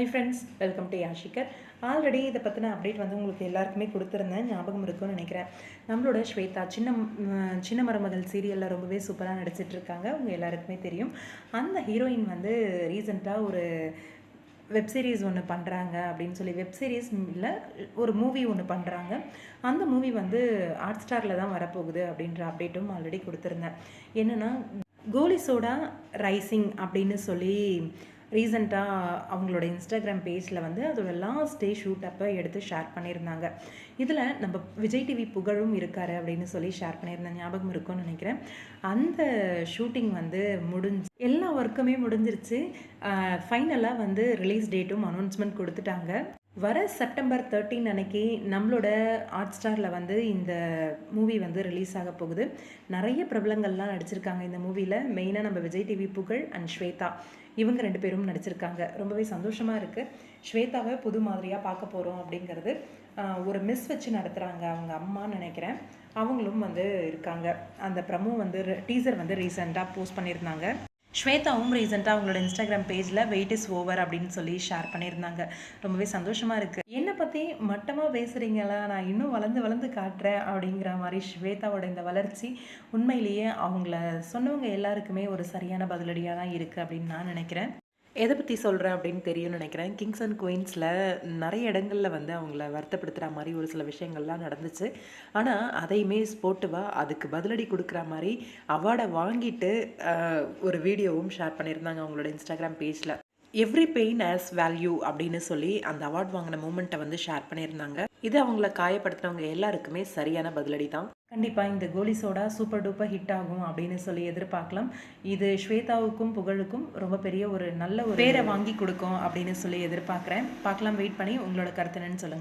High friends welcome to யாஷிகர் already இதை பற்றின அப்டேட் வந்து உங்களுக்கு எல்லாருக்குமே கொடுத்துருந்தேன் ஞாபகம் இருக்கும்னு நினைக்கிறேன். நம்மளோட ஸ்வேதா சின்ன சின்ன மருமகள் சீரியலில் ரொம்பவே சூப்பராக நடிச்சிட்டு இருக்காங்க உங்கள் எல்லாருக்குமே தெரியும். அந்த ஹீரோயின் வந்து ரீசெண்டாக ஒரு வெப் சீரிஸ் ஒன்று பண்ணுறாங்க அப்படின்னு சொல்லி வெப் சீரிஸ் இல்லை ஒரு மூவி ஒன்று பண்ணுறாங்க அந்த மூவி வந்து ஹாட் ஸ்டாரில் தான் வரப்போகுது அப்படின்ற அப்டேட்டும் ஆல்ரெடி கொடுத்துருந்தேன். என்னென்னா கோலி சோடா ரைசிங் அப்படின்னு சொல்லி ரீசண்டாக அவங்களோட இன்ஸ்டாகிராம் பேஜில் வந்து அதோட லாஸ்ட் டே ஷூட் அப்போ எடுத்து ஷேர் பண்ணியிருந்தாங்க. இதில் நம்ம விஜய் டிவி புகழும் இருக்காரு அப்படின்னு சொல்லி ஷேர் பண்ணியிருந்தேன் ஞாபகம் இருக்கும்னு நினைக்கிறேன். அந்த ஷூட்டிங் வந்து முடிஞ்சு எல்லா ஒர்க்குமே முடிஞ்சிருச்சு. ஃபைனலாக வந்து ரிலீஸ் டேட்டும் அனௌன்ஸ்மெண்ட் கொடுத்துட்டாங்க. வர செப்டம்பர் தேர்ட்டீன் அன்னைக்கு நம்மளோட ஹாட் ஸ்டாரில் வந்து இந்த மூவி வந்து ரிலீஸ் ஆக போகுது. நிறைய பிரபலங்கள்லாம் நடிச்சிருக்காங்க இந்த மூவியில் மெயினாக நம்ம விஜய் டிவி புகழ் அண்ட் ஸ்வேதா. இவங்க ரெண்டு பேரும் நடிச்சிருக்காங்க. ரொம்பவே சந்தோஷமாக இருக்குது ஸ்வேதாவை புது மாதிரியாக பார்க்க போகிறோம் அப்படிங்கிறது ஒரு மிஸ் வச்சு நடத்துகிறாங்க அவங்க அம்மான்னு நினைக்கிறேன். அவங்களும் வந்து இருக்காங்க. அந்த ப்ரமோ வந்து டீசர் வந்து ரீசெண்டாக போஸ்ட் பண்ணியிருந்தாங்க. ஸ்வேதாவும் ரீசெண்டாக அவங்களோட இன்ஸ்டாகிராம் பேஜில் வெயிட் இஸ் ஓவர் அப்படின்னு சொல்லி ஷேர் பண்ணியிருந்தாங்க. ரொம்பவே சந்தோஷமாக இருக்குது என்னை பற்றி மட்டமாக பேசுகிறீங்களா நான் இன்னும் வளர்ந்து வளர்ந்து காட்டுறேன் அப்படிங்கிற மாதிரி ஸ்வேதாவோட இந்த வளர்ச்சி உண்மையிலேயே அவங்கள சொன்னவங்க எல்லாருக்குமே ஒரு சரியான பதிலடியாக தான் இருக்குது அப்படின்னு நான் நினைக்கிறேன். எதை பற்றி சொல்கிறேன் அப்படின்னு தெரியும்னு நினைக்கிறேன். கிங்ஸ் அண்ட் குயின்ஸில் நிறைய இடங்களில் வந்து அவங்கள வருத்தப்படுத்துகிற மாதிரி ஒரு சில விஷயங்கள்லாம் நடந்துச்சு. ஆனால் அதையுமே ஸ்போர்ட்டிவாக அதுக்கு பதிலடி கொடுக்குற மாதிரி அவார்டை வாங்கிட்டு ஒரு வீடியோவும் ஷேர் பண்ணியிருந்தாங்க அவங்களோட இன்ஸ்டாகிராம் பேஜில் எவ்ரி பெயின் ஆஸ் வேல்யூ அப்படின்னு சொல்லி அந்த அவார்ட் வாங்கின மூமெண்ட்டை வந்து ஷேர் பண்ணியிருந்தாங்க. இது அவங்கள காயப்படுத்தினவங்க எல்லாருக்குமே சரியான பதிலடி தான் கண்டிப்பாக இந்த Goli Soda super duper hit ஆகும் அப்படின்னு சொல்லி எதிர்பார்க்கலாம். இது ஸ்வேதாவுக்கும் புகழுக்கும் ரொம்ப பெரிய ஒரு நல்ல ஒரு பேரை வாங்கி கொடுக்கும் அப்படின்னு சொல்லி எதிர்பார்க்குறேன். பார்க்கலாம் வெயிட் பண்ணி உங்களோட கருத்து என்னன்னு சொல்லுங்கள்